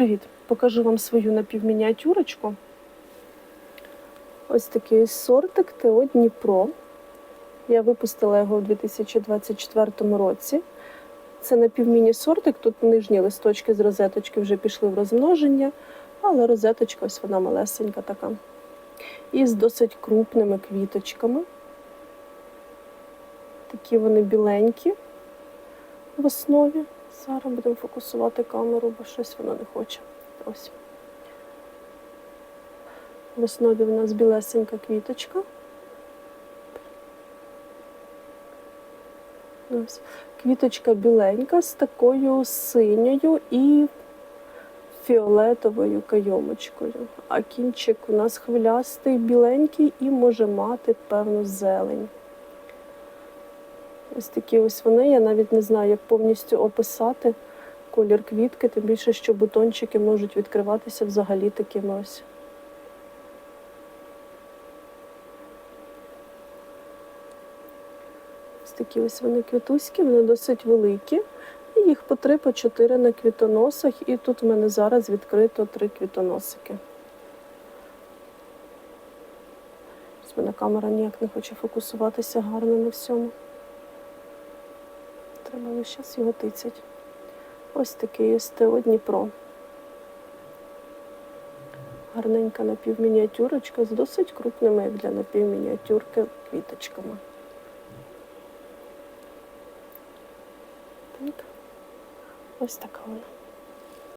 Привіт! Покажу вам свою напівмініатюрочку. Ось такий сортик ТО Дніпро. Я випустила його у 2024 році. Це напівміні-сортик, тут нижні листочки з розеточки вже пішли в розмноження, але розеточка ось вона малесенька така. І з досить крупними квіточками. Такі вони біленькі в основі. Зараз будемо фокусувати камеру, бо щось воно не хоче. Ось. В основі в нас білесенька квіточка. Ось. Квіточка біленька з такою синьою і фіолетовою кайомочкою. А кінчик у нас хвилястий, біленький і може мати певну зелень. Ось такі ось вони. Я навіть не знаю, як повністю описати колір квітки, тим більше, що бутончики можуть відкриватися взагалі такими ось. Такі ось вони квітуські, вони досить великі. І їх по три, по чотири на квітоносах. І тут в мене зараз відкрито три квітоносики. Ось мене камера ніяк не хоче фокусуватися гарно на всьому. Треба зараз його тицять. Ось такий СТО Дніпро. Гарненька напівмініатюрочка з досить крупними, як для напівмініатюрки, квіточками. Так. Ось така вона.